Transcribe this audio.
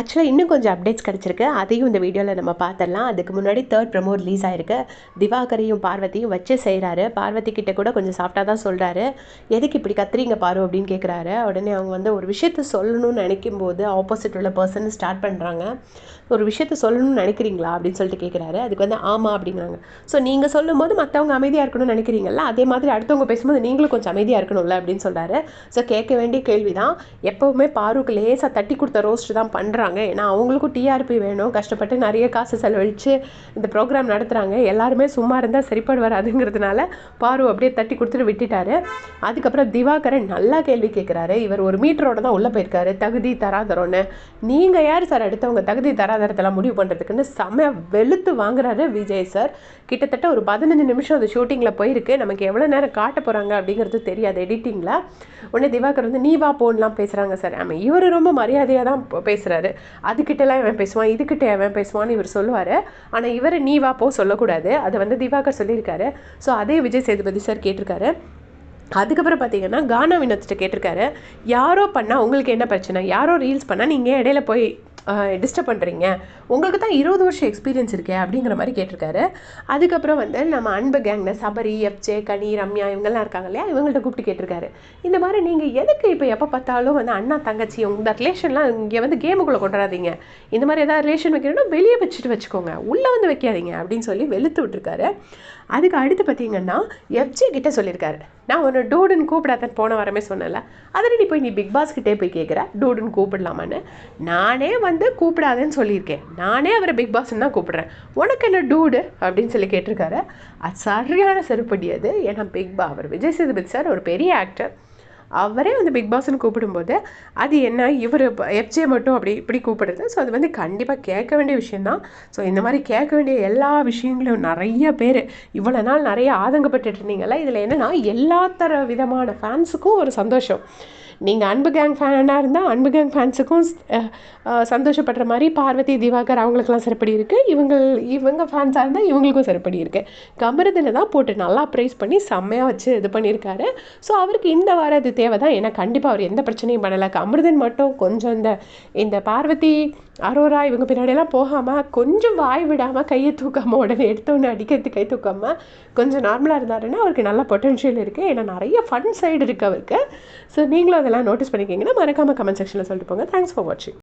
ஆக்சுவலாக இன்னும் கொஞ்சம் அப்டேட்ஸ் கிடச்சிருக்கு. அதையும் இந்த வீடியோவில் நம்ம பார்த்துடலாம். அதுக்கு முன்னாடி தேர்ட் ப்ரமோ ரிலீஸ் ஆயிருக்கு. திவாகரையும் பார்வதியும் வச்சு செய்கிறாரு பார்வதி கிட்ட கூட கொஞ்சம் சாஃப்டாக தான் சொல்கிறாரு எதுக்கு இப்படி கத்துறீங்க பாரு அப்படின்னு கேட்குறாரு உடனே அவங்க வந்து ஒரு விஷயத்த சொல்லணும்னு நினைக்கும் போது ஆப்போசிட் உள்ள பர்சன் ஸ்டார்ட் பண்ணுறாங்க ஒரு விஷயத்த சொல்லணும்னு நினைக்கிறீங்களா? அப்படின்னு சொல்லிட்டு கேட்குறாரு அதுக்கு வந்து ஆமாம் அப்படிங்கிறாங்க. ஸோ நீங்கள் சொல்லும்போது மற்றவங்க அமைதியாக இருக்கணும்னு நினைக்கிறீங்களா அதே மாதிரி அடுத்தவங்க பேசும்போது நீங்களும் கொஞ்சம் அமைதியாக இருக்கணும்ல? அப்படின்னு சொல்கிறாரு ஸோ கேட்க வேண்டிய கேள்வி தான் எப்போவுமே பாருக்கு லேசாக தட்டி கொடுத்த ரோஸ்ட் தான் பண்ணுறாங்க ஏன்னா அவங்களுக்கும் டிஆர்பி வேணும். கஷ்டப்பட்டு நிறைய காசு செலவழித்து இந்த ப்ரோக்ராம் நடத்துகிறாங்க எல்லாருமே சும்மா இருந்தால் சரிப்பாடு வராதுங்கிறதுனால பாரு அப்படியே தட்டி கொடுத்துட்டு விட்டுட்டாரு. அதுக்கப்புறம் திவாகரன் நல்லா கேள்வி கேட்குறாரு இவர் ஒரு மீட்டரோட தான் உள்ளே போயிருக்காரு. தகுதி தராதரம்னு. நீங்கள் யார் சார் அடுத்தவங்க தகுதி தராதரத்தெல்லாம் முடிவு பண்ணுறதுக்குன்னு செம்ம வெளுத்து வாங்குறாரு விஜய் சார் கிட்டத்தட்ட ஒரு பதினஞ்சு நிமிஷம் அது ஷூட்டிங்கில் போயிருக்கு. நமக்கு எவ்வளோ நேரம் காட்ட போகிறாங்க அப்படிங்கிறது தெரியாது எடிட்டிங்கில் உடனே திவாகர் வந்து நீ வா போன்லாம் பேசுகிறாங்க சார் ஆமாம் இவர் ரொம்ப மரியாதையாக தான் பேசுகிறாரு அதுக்கிட்டலாம் இவன் பேசுவான் இதுக்கிட்ட அவன் பேசுவான்னு இவர் சொல்லுவார். ஆனால் இவர் நீ வா போ சொல்லக்கூடாது. அதை வந்து திவாகர் சொல்லியிருக்காரு. ஸோ அதே விஜய் சேதுபதி சார் கேட்டிருக்காரு. அதுக்கப்புறம் பார்த்தீங்கன்னா கானா வினோத்கிட்ட கேட்டிருக்காரு. யாரோ பண்ணால் உங்களுக்கு என்ன பிரச்சனை? யாரோ ரீல்ஸ் பண்ணால் நீங்கள் இடையில போய் டிஸ்டர்ப் பண்ணுறீங்க உங்களுக்கு தான் இருபது வருஷம் எக்ஸ்பீரியன்ஸ் இருக்கே அப்படிங்கிற மாதிரி கேட்டிருக்காரு. அதுக்கப்புறம் வந்து நம்ம அன்பு கேங்கில் சபரி எஃப்ஜே கனி ரம்யா இவங்கெல்லாம் இருக்காங்க இல்லையா? இவங்கள்ட்ட கூப்பிட்டு கேட்டிருக்காரு. இந்த மாதிரி நீங்கள் எதுக்கு இப்போ எப்போ பார்த்தாலும் வந்து அண்ணா தங்கச்சி உங்கள் ரிலேஷன்லாம் இங்கே வந்து கேமுக்குள்ளே கொண்டாதீங்க இந்த மாதிரி ஏதாவது ரிலேஷன் வைக்கணும்னா வெளியே வச்சுட்டு வச்சுக்கோங்க. உள்ளே வந்து வைக்காதீங்க அப்படின்னு சொல்லி வெளுத்து விட்டுருக்காரு. அதுக்கு அடுத்து பார்த்தீங்கன்னா எஃப்ஜே கிட்ட சொல்லியிருக்காரு. நான் ஒன்று டூடுன்னு கூப்பிடாதன் போன வாரமே சொன்னல அதில் நீ போய் நீ பிக் பாஸ் கிட்டே போய் கேட்குற டூடுன்னு கூப்பிடலாமான்னு. நானே வந்து கூப்பிடாதேன்னு சொல்லியிருக்கேன். நானே அவரை பிக் பாஸ்ன்னு தான் கூப்பிடுறேன். உனக்கு என்ன டூடு அப்படின்னு சொல்லி கேட்டிருக்காரு. அது சரியான செருப்படி அது. ஏன்னா பிக் பா அவர் விஜய் சேதுபதி சார் ஒரு பெரிய ஆக்டர் அவரே வந்து பிக் பாஸ்ன்னு கூப்பிடும்போது அது என்ன இவர் எஃப்ஜே மட்டும் அப்படி இப்படி கூப்பிடுறது. ஸோ அது வந்து கண்டிப்பாக கேட்க வேண்டிய விஷயந்தான் ஸோ இந்த மாதிரி கேட்க வேண்டிய எல்லா விஷயங்களும் நிறைய பேர். இவ்வளோ நாள் நிறைய ஆதங்கப்பட்டுட்டு இருந்தீங்களா இதில் என்னென்னா எல்லா தர விதமான ஃபேன்ஸுக்கும் ஒரு சந்தோஷம். நீங்கள் அன்பு கேங் ஃபேனாக இருந்தால் அன்பு கேங் ஃபேன்ஸுக்கும் சந்தோஷப்படுற மாதிரி பார்வதி திவாகர் அவங்களுக்குலாம் சிறப்படி இருக்குது இவங்க இவங்க ஃபேன்ஸாக இருந்தால் இவங்களுக்கும் சிறப்படி இருக்குது கமருதினை தான் போட்டு நல்லா ப்ரைஸ் பண்ணி செம்மையாக வச்சு இது பண்ணியிருக்காரு ஸோ அவருக்கு இந்த வாரம் அது தேவை தான் ஏன்னா கண்டிப்பாக அவர் எந்த பிரச்சனையும் பண்ணலை. கமருதன் மட்டும் கொஞ்சம் இந்த இந்த பார்வதி அரோரா இவங்க பின்னாடியெல்லாம் போகாமல் கொஞ்சம் வாய் விடாமல் கையை தூக்காமல் உடனே எடுத்தோன்னு அடிக்கிறது கை தூக்காமல் கொஞ்சம் நார்மலாக இருந்தாருன்னா அவருக்கு நல்ல பொட்டென்ஷியல் இருக்குது ஏன்னா நிறைய ஃபன் சைடு இருக்குது அவருக்கு. ஸோ நீங்களும் அதை அதெல்லாம் நோட்டீஸ் பண்ணிக்கிங்கன்னா மறக்காமல் கமெண்ட் செக்ஷனில் சொல்லிட்டு போங்க. தேங்க்ஸ் ஃபார் வாட்சிங்